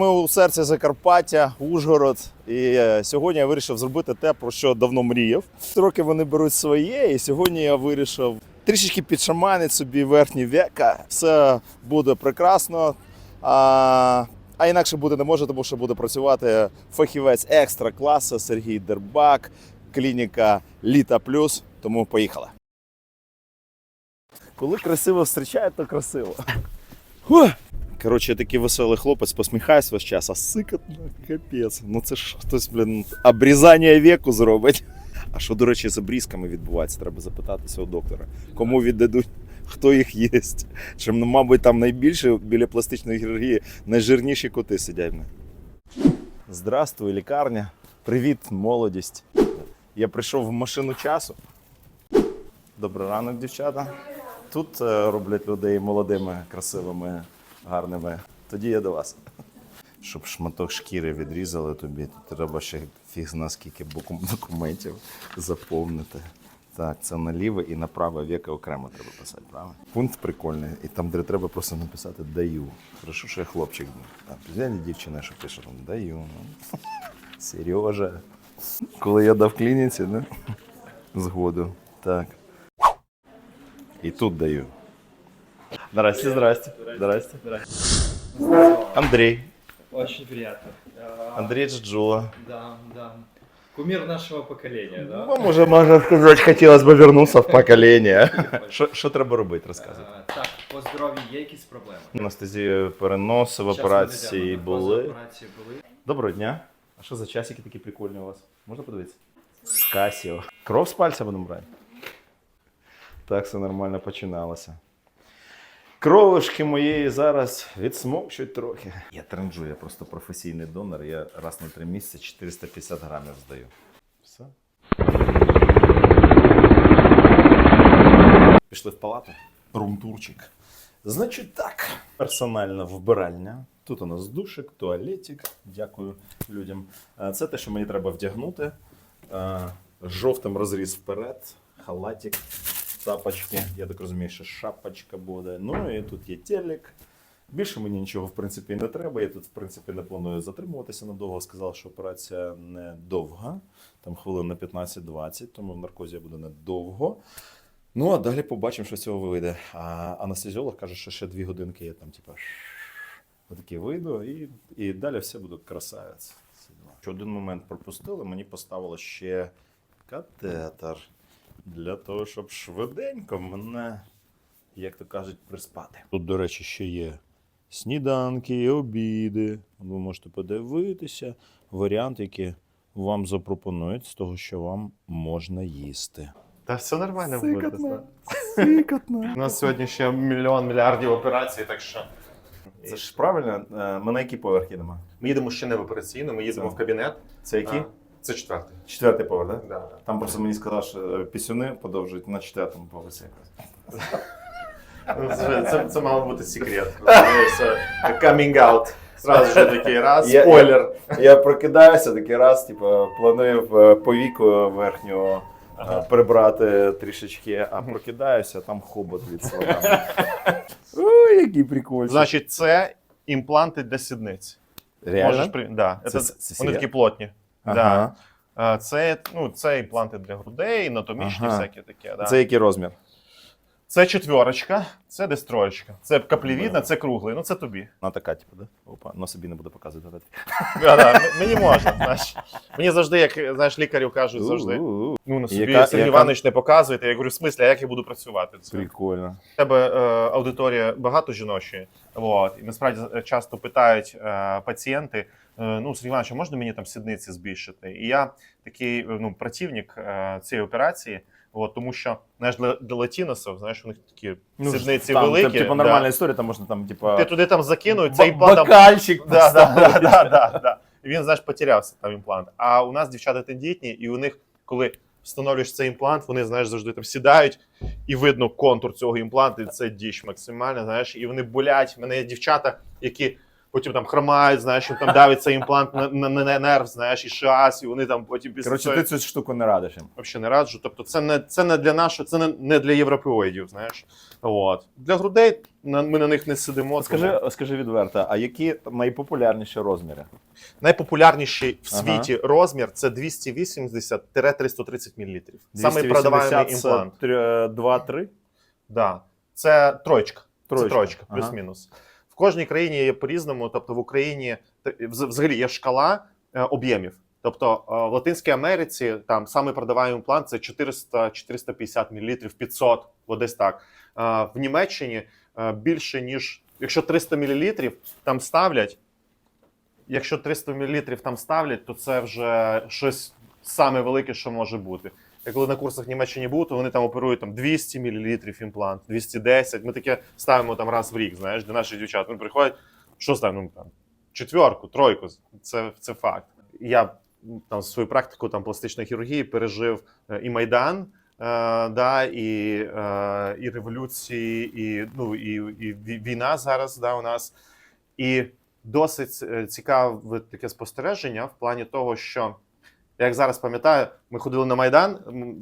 Ми у серці Закарпаття, Ужгород. І е, сьогодні я вирішив зробити те, про що давно мріяв. Трохи вони беруть своє, і сьогодні я вирішив трішечки підшаманити собі верхні века. Все буде прекрасно. А, а інакше бути не може, тому що буде працювати фахівець екстра класу Сергій Дербак, клініка Літа Плюс. Тому поїхали. Коли красиво зустрічають, то красиво. Коротше, я такий веселий хлопець, посміхаюсь весь час, а сикотно, капець. Ну це ж хтось, блін, обрізання віку зробить. А що, до речі, з обрізками відбувається? Треба запитатися у доктора. Кому віддадуть, хто їх їсть. Чим, ну, мабуть, там найбільше біля пластичної хірургії найжирніші коти сидять. Здравствуй, лікарня. Привіт, молодість. Я прийшов в машину часу. Добрий ранок, дівчата. Тут е, роблять людей молодими, красивими, гарними. Тоді я до вас. Щоб шматок шкіри відрізали тобі, то треба ще фіг зна скільки документів заповнити. Так, це на ліве і на праве віко окремо треба писати, правильно? Пункт прикольний. І там, де треба просто написати даю. Хорошо, що я хлопчик був. Дівчина, що пише там даю. Ну. Сережа. Коли я дав клініці, ну, згоду. Так. І тут даю. Здрасте, здрасте. Здрасте. Андрій. Очень приятно. А, Андрій Джула. Да, да. Кумир нашего поколения, да? Вам уже можна сказати, хотілося б вернутися в покоління. Що, що треба робити, розказуй. А, так, по здоров'ю є якісь проблеми? Анестезію переносив, Щас ми операції дійдемо. були. Операції були. Доброго дня. А що за часики такі прикольні у вас? Можна подивитися? З Касіо. Кров з пальця будемо брати. Так все нормально починалося. Кровишки моєї зараз відсмокчуть трохи. Я тренджу, я просто професійний донор. Я раз на три місяці 450 грамів здаю. Все. Пішли в палату. Румтурчик. Значить так, персональна вбиральня. Тут у нас душик, туалетик. Дякую людям. Е, Це те, що мені треба вдягнути. Е, Жовтим розріз вперед, халатик, тапочки. Я так розумію, що шапочка буде. Ну і тут є телек. Більше мені нічого в принципі не треба. Я тут, в принципі, не планую затримуватися надовго. Сказав, що операція не довга, там хвилин на 15-20, тому в наркозі я буду недовго. Ну, а далі побачимо, що з цього вийде. А анестезіолог каже, що ще дві годинки я там, типу, отакі вийду, і, і далі все буде красавець. Один момент пропустили, мені поставили ще катетер для того, щоб швиденько мене, як то кажуть, приспати. Тут, до речі, ще є сніданки, обіди. Ви можете подивитися варіант, який вам запропонують з того, що вам можна їсти. Та все нормально буде. Сикотно. У нас сьогодні ще мільйон мільярдів операцій, так що. Це ж правильно, Е, ми на який поверх їдемо? Ми їдемо ще не в операційну, ми їдемо в кабінет. Це який? А, Це четвертий. Четвертий поверх, так? Да? Да, да. Там просто мені сказали, що е, пісюни подовжують на четвертому поверсі якось. Ну, Це, це, це мав бути секрет. Coming out. Зразу ж такий раз, Я- спойлер. Я прокидаюся такий раз, типу, планую в повіку верхнього е, прибрати трішечки, а прокидаюся, а там хобот від слона. Ой, який прикольний. Значить, це імпланти для сідниць. Реально? Можеш при... да. Це, це- це вони такі плотні. Ага. Да. А, Це, ну, це імпланти для грудей, анатомічні, Ага. всякі таке. Да. Це який розмір? Це четверочка, це десь троєчка. Це каплівідна, це круглий. Ну це тобі. Вона така, типу, да? Опа, но собі не буду показувати. Да, да, мені можна. Знаєш. Мені завжди, як знаєш, лікарів кажуть завжди. Ну на собі Яка- Сергій яка- Іванович не показуєте. Я говорю, в смислі, а як я буду працювати? Це Прикольно. в тебе е, аудиторія багато жіночої. От, і насправді е, часто питають е, пацієнти: е, ну, Сергій Іванович, можна мені там сідниці збільшити? І я такий е, ну, працівник е, цієї операції. От, тому що знаєш, для, для латіносів, знаєш, у них такі сідниці там, великі. Типу, да. нормальна історія, там можна там, типу, Ти туди там закинуть, ба- цей імплант там. Да, да, да, да, да, да. І він, знаєш, потерявся там імплант. А у нас дівчата тендітні, і у них, коли встановлюєш цей імплант, вони, знаєш, завжди там сідають, і видно контур цього імпланту, і це діч максимально, знаєш, і вони болять. В мене є дівчата, які потім там хромають, знаєш, їм там давиться імплант на, на, на нерв, знаєш, і шас, і вони там потім після Коротше, цього- ти цю штуку не радиш їм. Взагалі не раджу. Тобто, це не це не для нашого, це не, не для європеоїдів. Знаєш, от для грудей на, ми на них не сидимо. тому- Скажи, скажи відверто, а які найпопулярніші розміри? найпопулярніший в Ага. світі розмір це 280-330 мл. Саме продаваємий імплант. 2-3? Да. Це троєчка. Троєчка, Це троєчка, ага. плюс-мінус. Кожній країні є по-різному. Тобто в Україні взагалі є шкала е, об'ємів. Тобто е, в Латинській Америці там саме продаваємий імплант це 400-450 мл, 500, от десь так. Е, В Німеччині більше ніж якщо 300 мл там ставлять. Якщо 300 мл там ставлять, то це вже щось саме велике, що може бути. Я коли на курсах в Німеччині був, то вони там оперують там 200 мл імплант, 210. Ми таке ставимо там раз в рік, знаєш, для наших дівчат. Вони приходять, що ставимо? Ну, там, четверку, тройку. Це, це факт. Я там свою практику там, пластичної хірургії пережив е, і Майдан, е, да, і, е, і революції, і, ну, і, і війна зараз да, у нас. І досить цікаве таке спостереження в плані того, що я як зараз пам'ятаю, ми ходили на Майдан.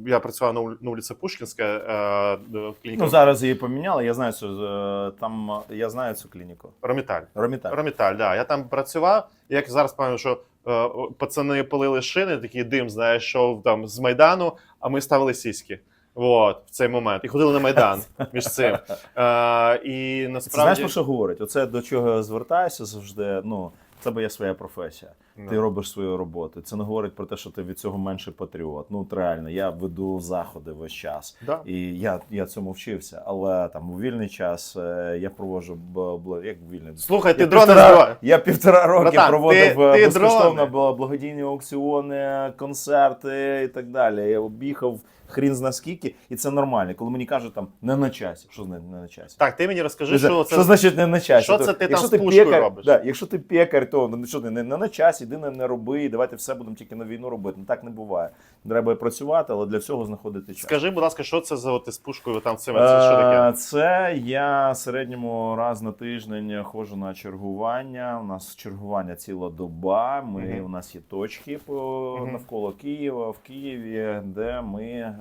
Я працював на, ул- на вулиці Пушкінська, е, клініка Ну зараз її поміняли. Я знаю, що е, там я знаю цю клініку. Роміталь. Роміталь. Роміталь, да. Я там працював. Як зараз пам'ятаю, що е, пацани палили шини, такий дим, знаєш, що там з Майдану, а ми ставили сіськи. От, в цей момент. І ходили на Майдан між цим. Е, і Це насправді. знаєш про що говорить? Оце до чого я звертаюся завжди. Ну, це бо є своя професія. Ти робиш свою роботу. Це не говорить про те, що ти від цього менше патріот. Ну, от реально, я веду заходи весь час. Да. І я, я цьому вчився. Але там у вільний час е, я проводжу б- бл- як вільний. Слухай, ти дрони збиваєш. я півтора роки Братан, проводив ти- е, ти безкоштовно дрони. благодійні аукціони, концерти і так далі. Я об'їхав хрін зна скільки, і це нормально. Коли мені кажуть там не на часі. Що значить не на часі? Так, ти мені розкажи, Що, що що це. значить не на часі? що це ти там з пушкою пекар, робиш? Да, якщо ти пекар, то ну, що ти не, не на часі, іди не, роби, давайте все будемо тільки на війну робити. Ну так не буває. Треба працювати, але для всього знаходити час. Скажи, будь ласка, що це за от із пушкою там цим? Це що Е, таке? Це я в середньому раз на тиждень ходжу на чергування. У нас чергування ціла доба. Ми Мгм. у нас є точки по Мгм. навколо Києва, в Києві, де ми е,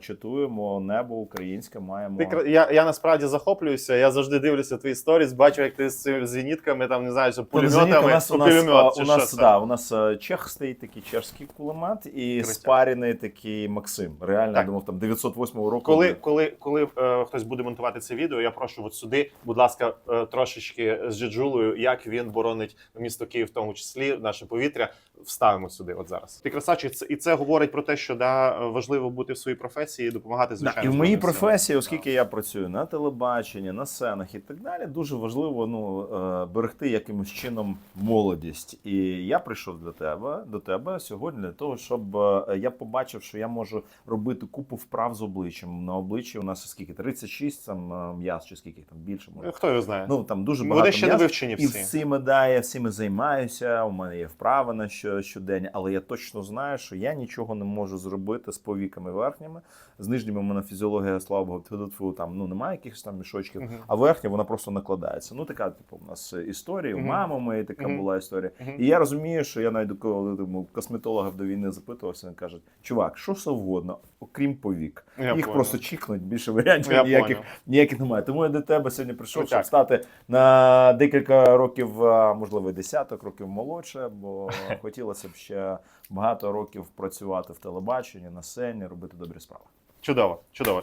чатуємо небо українське. Маємо Ти я, я насправді захоплююся. Я завжди дивлюся твої сторіс, бачу, як ти з зенітками, там не знаю, що пулеметами. у нас, у нас, а, чи у нас? Да, у нас е, чех стоїть такий чешський кулемет і Крутяк. спарений такий Максим. Реально, Так. я думав, там 908 року. Коли, коли, коли е, хтось буде монтувати це відео, я прошу от сюди, будь ласка, е, трошечки з Джеджулою, як він боронить місто Київ, в тому числі наше повітря, вставимо сюди. От зараз. Ти красавчик, і це говорить про те, що да, важливо бути в своїй професії і допомагати Да, звичайно. і в моїй професії, оскільки я працюю на телебаченні, на сценах і так далі, дуже важливо ну, е, берегти якимось чином молодість. І я прийшов до тебе до тебе сьогодні для того, щоб е, я побачив, що я можу робити купу вправ з обличчям. На обличчі у нас скільки 36 там е, м'яз, чи скільки там більше може. Е, Хто його знає? Ну там дуже багато ще не вивчені І всі. всіми да, я всіми займаюся. У мене є вправи на що, щодень, але я точно знаю, що я нічого не можу зробити з повіками верхніми. З нижніми у мене фізіологія слава Богу, там ну немає якихось там мішочків, Мгм. а верхня вона просто накладається. Ну така, типу, у нас історія. У Мгм. мами моєї така Мгм. була історія. Мгм. І я розумію, що я навіть коли тому косметологів до війни запитувався, вони кажуть, чувак, що завгодно, окрім повік. Я Їх понял. просто чікнуть, більше варіантів Я ніяких, понял. ніяких немає. Тому я до тебе сьогодні прийшов, Крутяк. щоб стати на декілька років, можливо, десяток років молодше, бо хотілося б ще багато років працювати в телебаченні, на сцені, робити добрі справи. Чудово, чудово.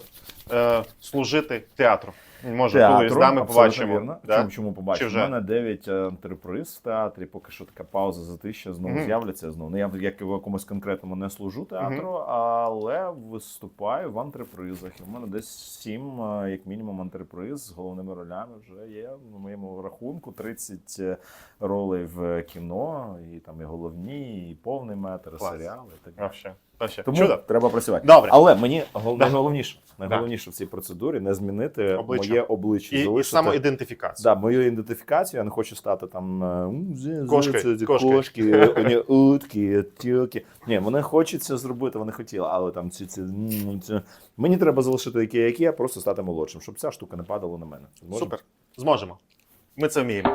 Е, служити театру. Може, Театру, колись з нами побачимо. Вірно. Да? Чому, чому побачимо? У мене 9 антреприз в театрі, поки що така пауза затища, знову Мгм. з'являться знову. Ну, я як в якомусь конкретному не служу театру, але виступаю в антрепризах. І в мене десь 7, е, як мінімум, антреприз з головними ролями вже є на моєму рахунку. 30 ролей в кіно, і там і головні, і повний метр, Клас. серіали. І так далі. Вообще. Тому Чудо. треба працювати. Добре. Але мені гол- Да. найголовніше, найголовніше в цій процедурі не змінити Обличчя. моє обличчя. І, і залишити-. Да, мою ідентифікацію, я не хочу стати там е, м, Кошки, кошки. кошки, е, утки, тілки. Ні, вони хочуть це зробити, вони хотіли, але там ці, ці, м, ці... мені треба залишити таке, як є, просто стати молодшим, щоб ця штука не падала на мене. Зможемо? Супер. Зможемо. Ми це вміємо.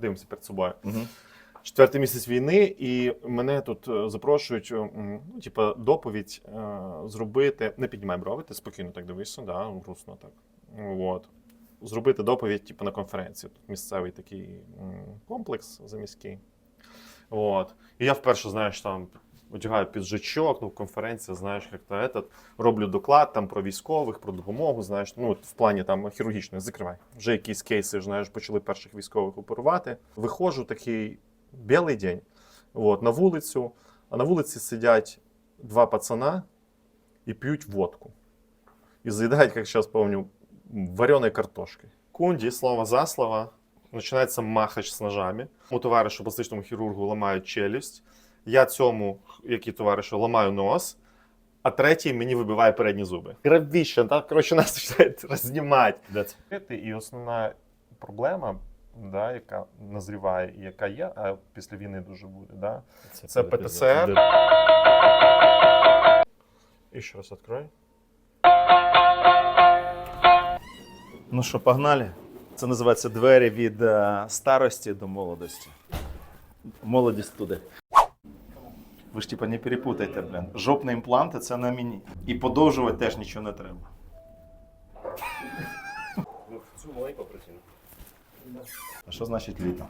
дивимося перед собою. Угу. Четвертий місяць війни, і мене тут е, запрошують, е, ну, типа, доповідь е, зробити. Не піднімай брови, ти спокійно так дивишся, да, грустно так. От. Зробити доповідь, типу, на конференції. Тут місцевий такий комплекс заміський. От. І я вперше, знаєш, там одягаю піджачок, ну, конференція, знаєш, як то этот, роблю доклад там про військових, про допомогу, знаєш, ну, в плані там хірургічної, закривай. Вже якісь кейси, знаєш, почали перших військових оперувати. Виходжу такий білий день, от, на вулицю, а на вулиці сидять два пацана і п'ють водку. І заїдають, як зараз помню, вареной картошкой. Кунді, слово за слово, починається махач з ножами. У товаришу пластичному хірургу ламають челюсть. Я цьому, який товаришу, ламаю нос, а третій мені вибиває передні зуби. Грабіще, так, коротше, нас починають рознімати. І основна проблема, да, яка назріває і яка є, а після війни дуже буде, да, Це ПТСР. І ще раз відкрой. Ну що, погнали? Це називається двері від е, старості до молодості. Молодість туди. Ви ж типа не перепутайте, блін. Жопні імпланти це на мені. І подовжувати теж нічого не треба. Цю маленьку. А що значить літо?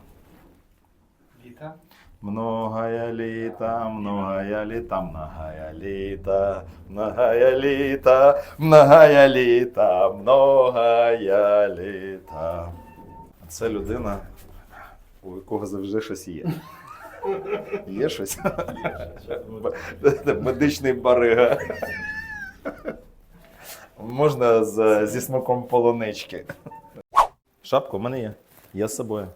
Літа. Многая літа, многая літа, многая літа, многая літа, многая літа, многая літа. Це людина, у якого завжди щось є. Є щось? Медичний барига. Можна з, зі смаком полунички. Шапка у мене є. Я з собою.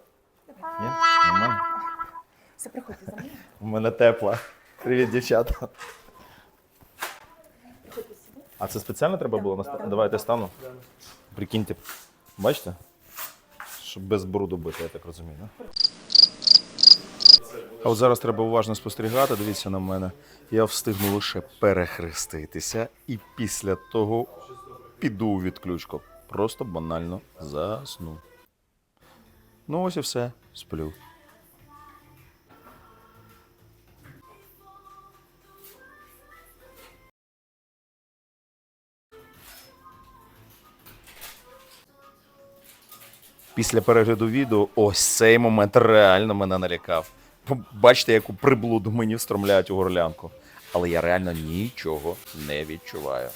Є? Нормально? Все, приходьте за мною. У мене тепла. Привіт, дівчата. Приходьте сюди. А це спеціально треба було? наста- Давайте стану. Прикиньте. Бачите? Щоб без бруду бити, я так розумію. Да? А от зараз треба уважно спостерігати, дивіться на мене. Я встигну лише перехреститися і після того піду у відключку. Просто банально засну. Ну ось і все. Сплю. Після перегляду відео ось цей момент реально мене налякав. Бачите, яку приблуду мені встромляють у горлянку. Але я реально нічого не відчуваю.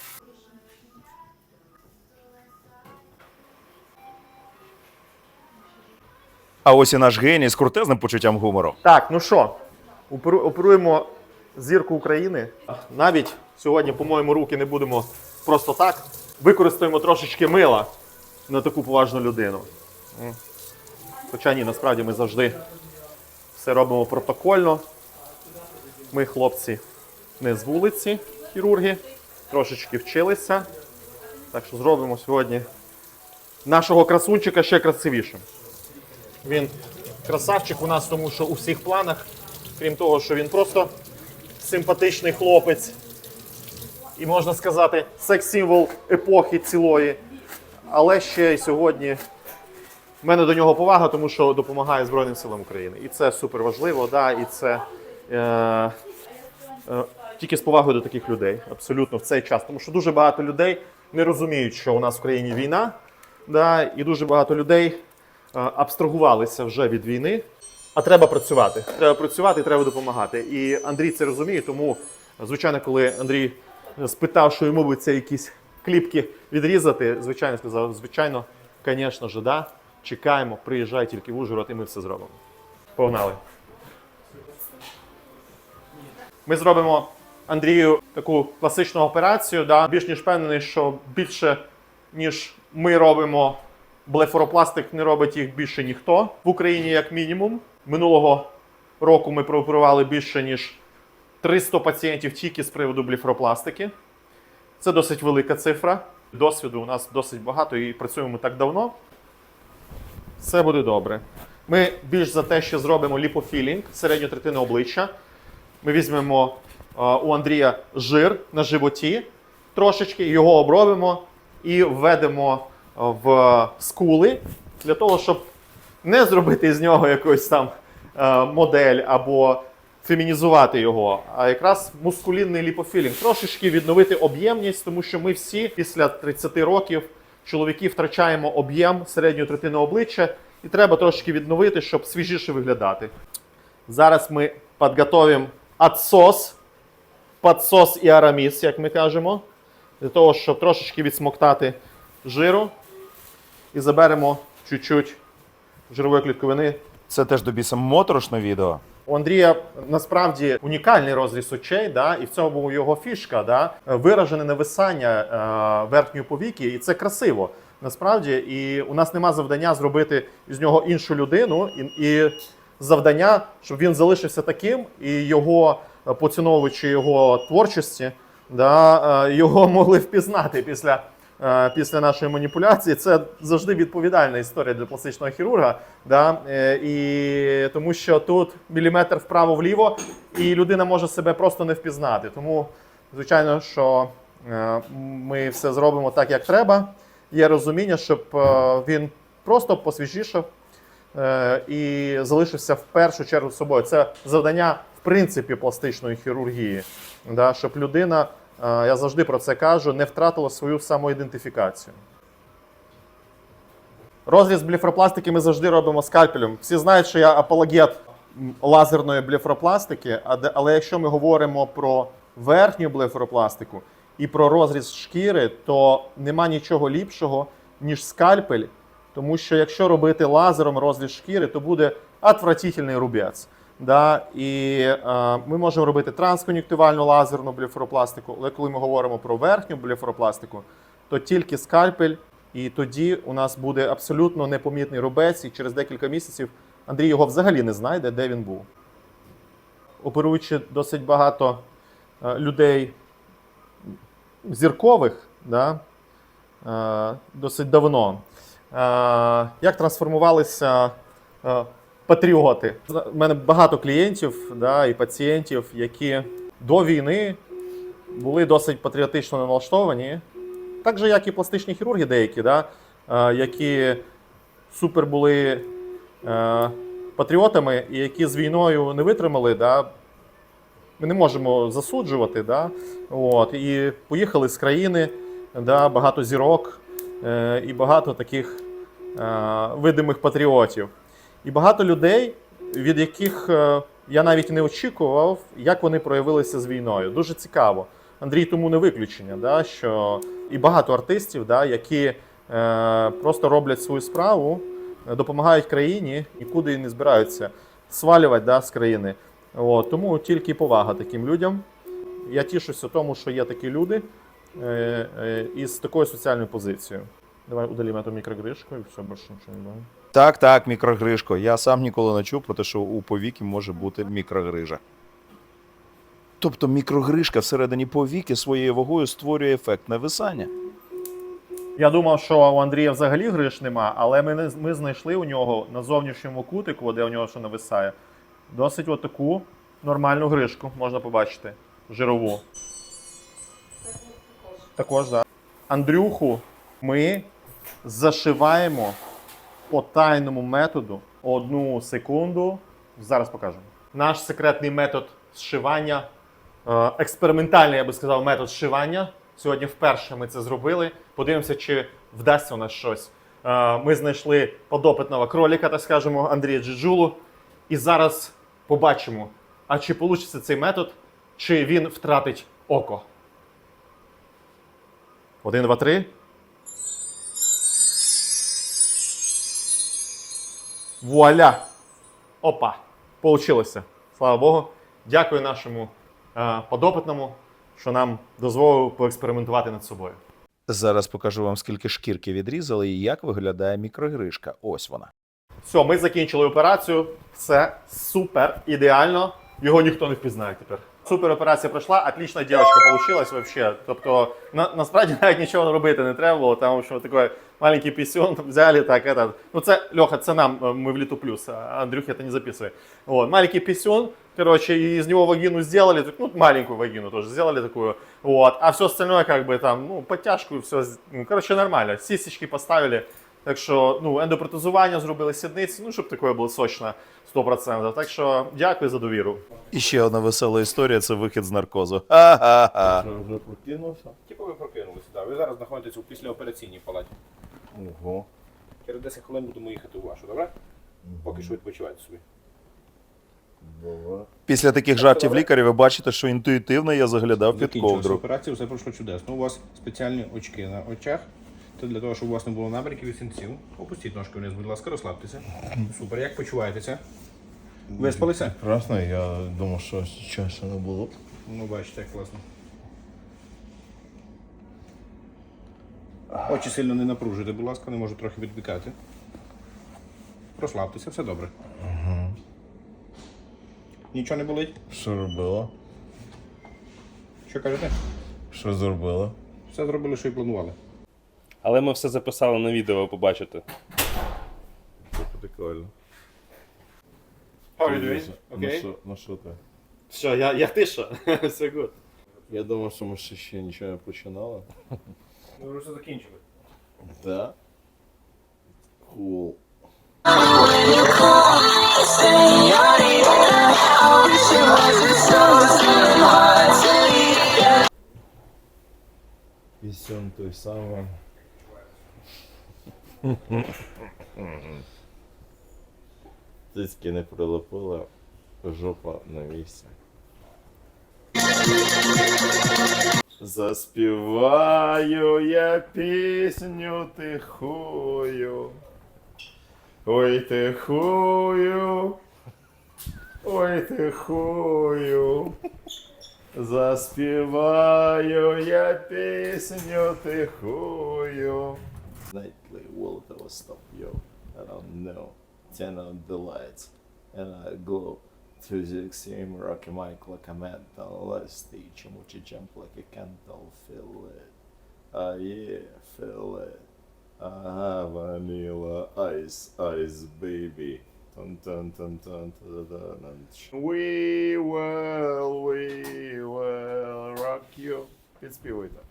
А ось і наш геній з крутезним почуттям гумору. Так, ну що, оперу- оперуємо зірку України. Навіть сьогодні, по-моєму, руки не будемо просто так. Використаємо трошечки мила на таку поважну людину. Хоча ні, насправді ми завжди все робимо протокольно. Ми, хлопці, не з вулиці, хірурги, трошечки вчилися. Так що зробимо сьогодні нашого красунчика ще красивішим. Він красавчик у нас, тому що у всіх планах, крім того, що він просто симпатичний хлопець, і можна сказати, секс-символ епохи цілої. Але ще й сьогодні в мене до нього повага, тому що допомагає Збройним силам України. І це супер важливо, да, і це е, е, тільки з повагою до таких людей, абсолютно в цей час. Тому що дуже багато людей не розуміють, що у нас в країні війна, да, і дуже багато людей абстрагувалися вже від війни. А треба працювати. Треба працювати треба допомагати. І Андрій це розуміє, тому, звичайно, коли Андрій спитав, що йому би це якісь кліпки відрізати, звичайно, сказав, звичайно, звісно ж, да. Чекаємо, приїжджай тільки в Ужгород, і ми все зробимо. Погнали. Ми зробимо Андрію таку класичну операцію. Да? Більш ніж впевнений, що більше, ніж ми робимо, блефоропластик не робить їх більше ніхто в Україні, як мінімум. Минулого року ми прооперували більше ніж 300 пацієнтів тільки з приводу блефоропластики. Це досить велика цифра. Досвіду у нас досить багато і працюємо так давно. Все буде добре. Ми більш за те, що зробимо ліпофілінг середню третину обличчя. Ми візьмемо е, у Андрія жир на животі, трошечки його обробимо і введемо в скули для того, щоб не зробити з нього якусь там е, модель або фемінізувати його, а якраз мускулінний ліпофілінг, трошечки відновити об'ємність, тому що ми всі після 30 років чоловіки втрачаємо об'єм середньої третини обличчя, і треба трошки відновити, щоб свіжіше виглядати. Зараз ми підготуємо отсос, подсос і араміс, як ми кажемо, для того, щоб трошечки відсмоктати жиру і заберемо чуть-чуть жирової клітковини Це теж до біса моторошне відео. у Андрія насправді унікальний розріз очей, да, і в цьому його фішка, да, виражене нависання е, верхньої повіки, і це красиво. Насправді, і у нас нема завдання зробити з нього іншу людину, і, і завдання, щоб він залишився таким, і його е, поціновувачі його творчості, да, е, його могли впізнати після. Е, Після нашої маніпуляції це завжди відповідальна історія для пластичного хірурга. Да? е, І тому що тут міліметр вправо-вліво, і людина може себе просто не впізнати. Тому, звичайно, що е, ми все зробимо так, як треба. Є розуміння, щоб він просто посвіжішав і залишився в першу чергу собою. Це завдання, в принципі, пластичної хірургії. Да? Щоб людина, я завжди про це кажу, не втратила свою самоідентифікацію. Розріз блефропластики ми завжди робимо скальпелем. Всі знають, що я апологет лазерної де- але якщо ми говоримо про верхню блефропластику і про розріз шкіри, то нема нічого ліпшого, ніж скальпель, тому що якщо робити лазером розріз шкіри, то буде отвратительний рубець. Да? І е, ми можемо робити транскон'юктивальну лазерну блефропластику, але коли ми говоримо про верхню блефропластику, то тільки скальпель, і тоді у нас буде абсолютно непомітний рубець, і через декілька місяців Андрій його взагалі не знайде, де він був. Оперуючи досить багато е, людей зіркових, да, е, досить давно, е, як трансформувалися е, патріоти. У мене багато клієнтів да, і пацієнтів, які до війни були досить патріотично налаштовані, так же, як і пластичні хірурги деякі, да, е, які супер були е, патріотами, і які з війною не витримали. Да, ми не можемо засуджувати. Да, от, і поїхали з країни, да, багато зірок е, і багато таких видимих патріотів. І багато людей, від яких е, я навіть не очікував, як вони проявилися з війною. Дуже цікаво. Андрій тому не виключення, да, що і багато артистів, да, які е, просто роблять свою справу, допомагають країні, нікуди не збираються свалювати да, з країни. От, тому тільки повага таким людям. Я тішуся тому, що є такі люди е, е, із такою соціальною позицією. Давай удалимо цю мікрогришку і все, більше нічого не буде. Так, так, мікрогришко. Я сам ніколи не чув про те, що у повіки може бути мікрогрижа. Тобто мікрогришка всередині повіки своєю вагою створює ефект нависання. Я думав, що у Андрія взагалі гриш нема, але ми, не- ми знайшли у нього на зовнішньому кутику, де у нього що нависає, досить отаку нормальну гришку, можна побачити, жирову. Також, так. Андрюху ми зашиваємо по тайному методу одну секунду. Зараз покажемо. Наш секретний метод зшивання, е, експериментальний, я би сказав, метод зшивання. Сьогодні вперше ми це зробили. Подивимося, чи вдасться у нас щось. Е, Ми знайшли подопитного кроліка, так скажемо, Андрія Джиджулу. І зараз побачимо, а чи вийде цей метод, чи він втратить око. Один, два, три. Вуаля! Опа! Получилося. Слава Богу. Дякую нашому е, подопитному, що нам дозволив поекспериментувати над собою. Зараз покажу вам, скільки шкірки відрізали і як виглядає мікрогришка. Ось вона. Все, ми закінчили операцію. Все супер, ідеально. Його ніхто не впізнає тепер. Супер операція пройшла, отлічна дівчинка получилась вообще. Тобто, на, насправді навіть нічого робити не треба було, тому що такий маленький пісюн взяли так, этот. Ну це Льоха, це нам, е, ми в літу плюс, а Андрюха це не записує. Вот, маленький писюн, короче, и из него вагину сделали, так, ну, маленькую вагину тоже сделали такую, вот, а все остальное как бы там, ну, подтяжку, все, ну, короче, нормально, сисечки поставили, Так що ну, ендопротезування зробили сідниці, ну, щоб таке було сочно 100%. Так що дякую за довіру. І ще одна весела історія це вихід з наркозу. Ха-ха-ха. Вже прокинувся. Типу ви прокинулися, так. Ви зараз знаходитесь у післяопераційній палаті. Ого. Через 10 хвилин будемо їхати у вашу, добре? Поки що відпочивайте собі. Добре. Після таких жартів лікаря ви бачите, що інтуїтивно я заглядав під ковдру. операція, все пройшло чудесно. У вас спеціальні очки на очах. Це для того, щоб у вас не було набряків і синців. Опустіть ножки вниз, будь ласка, розслабтеся. Супер, як почуваєтеся? Виспалися? Прекрасно, я думав, що часу не було. Ну, бачите, як класно. Очі сильно не напружуйте, будь ласка, не можу трохи відбікати. Розслабтеся, все добре. Нічого не болить? Що робила? Що кажете? Що зробила? Все зробили, що і планували. Але ми все записали на відео, побачите. Прикольно. How are you doing? Ну Okay? що, ну що ти? Що, я, я тиша? Все good. Я думав, що ми ще, ще нічого не починали. Ми вже закінчили. Да? Cool. Пісень той самий. Тиски не прилепила, жопа на місці. Заспіваю я пісню тихую. Ой, тихую. Ой, тихую. Заспіваю я пісню тихую. Nightly will stop you. I don't know. Turn on the lights and I glow to the extreme rocky mic like a mental let's teach him what you jump like a candle feel it. Ah yeah, feel it. Ah vanilla ice ice baby. Dun dun dun dun dun dun dun. We will, we will rock you. Підспівуйте.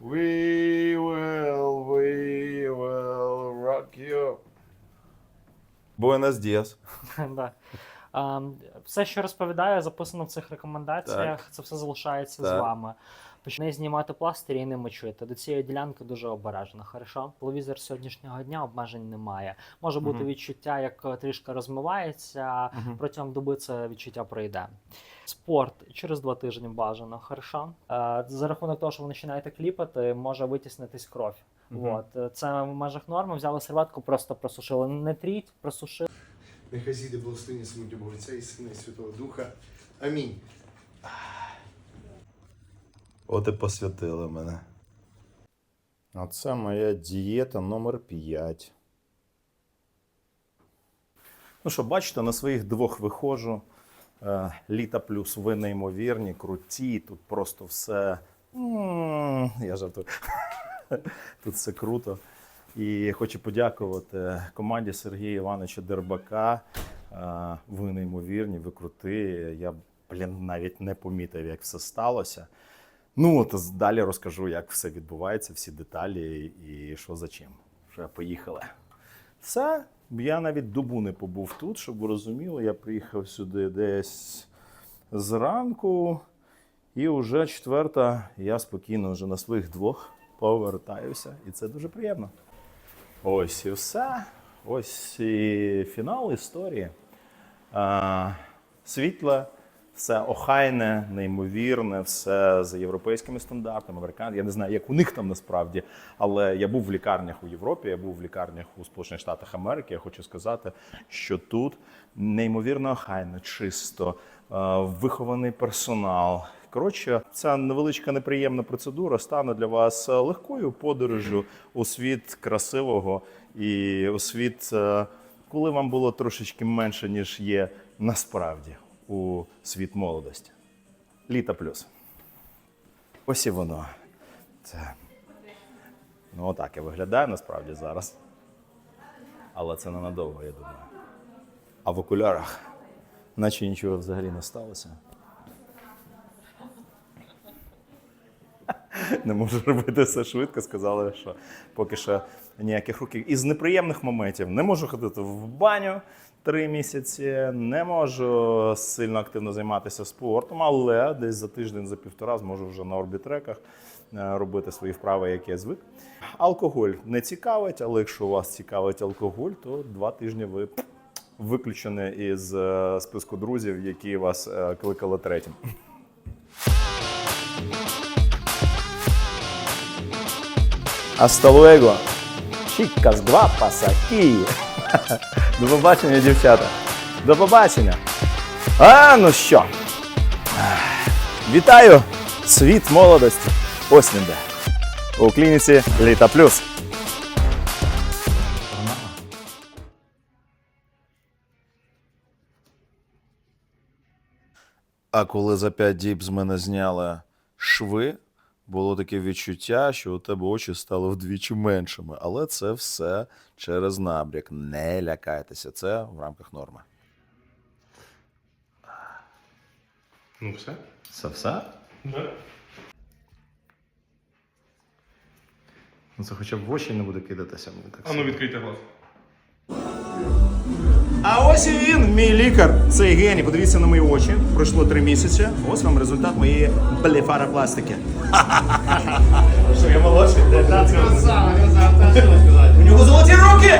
We will, we will rock you. Буенос Діас. Да. А, Все, що розповідаю, записано в цих рекомендаціях. Це все залишається з Так. вами. Почне знімати пластирі і не мочуйте. До цієї ділянки дуже обережно. Хорошо? Телевізор сьогоднішнього дня обмежень немає. Може бути Мгм. відчуття, як е, трішки розмивається. Мгм. Протягом доби це відчуття пройде. Спорт через два тижні бажано. Хорошо? Е, За рахунок того, що ви починаєте кліпати, може витіснитись кров. Мгм. От е, це в межах норми. Взяли серветку, просто просушили. Не тріть, просушили. Нехай зійде благословення смуті Бога Отця і Сина і Святого Духа. Амінь. От і посвятили мене. А це моя дієта номер 5. Ну що, бачите, на своїх двох виходжу. Е, літа плюс ви неймовірні, круті. Тут просто все. м, Я жартую. Тут все круто. І хочу подякувати команді Сергія Івановича Дербака. Ви неймовірні, ви круті. Я, блін, навіть не помітив, як все сталося. Ну, от далі розкажу, як все відбувається, всі деталі і що за чим. Вже поїхали. Все. Я навіть добу не побув тут, щоб ви розуміли. Я приїхав сюди десь зранку, і вже четверта, я спокійно вже на своїх двох повертаюся. І це дуже приємно. Ось і все. Ось і фінал історії. А, світле, все охайне, неймовірне, все за європейськими стандартами, американськими. Я не знаю, як у них там насправді, але я був в лікарнях у Європі, я був в лікарнях у Сполучених Штатах Америки. Я хочу сказати, що тут неймовірно охайно, чисто, вихований персонал. Коротше, ця невеличка неприємна процедура стане для вас е, легкою подорожю у світ красивого і у світ, е, коли вам було трошечки менше, ніж є насправді у світ молодості. Літа плюс. Ось і воно. Це. Ну, отак я виглядаю насправді зараз. Але це ненадовго, я думаю. А в окулярах, наче нічого взагалі не сталося. Не можу робити все швидко. Сказали, що поки що ніяких рухів. Із неприємних моментів не можу ходити в баню три місяці, не можу сильно активно займатися спортом, але десь за тиждень, за півтора зможу вже на орбітреках е, робити свої вправи, як я звик. Алкоголь не цікавить, але якщо вас цікавить алкоголь, то два тижні ви виключені із е, списку друзів, які вас е, кликали третім. Hasta luego. Chicas guapas aquí. До побачення, дівчата. До побачення. А, ну що? Вітаю! Світ молодості. Ось він де. У клініці Літа Плюс. А коли за 5 діб з мене зняли шви, було таке відчуття, що у тебе очі стали вдвічі меншими. Але це все через набряк. Не лякайтеся, це в рамках норми. Ну все. Це все? Да. Ну це хоча б в очі не буде кидатися. мені так А ну відкрийте глаз. А ось і він, мій лікар. Цей геній. Подивіться на мої очі. Пройшло три місяці. Ось вам результат моєї блефаропластики. Що я молодший? У нього золоті руки!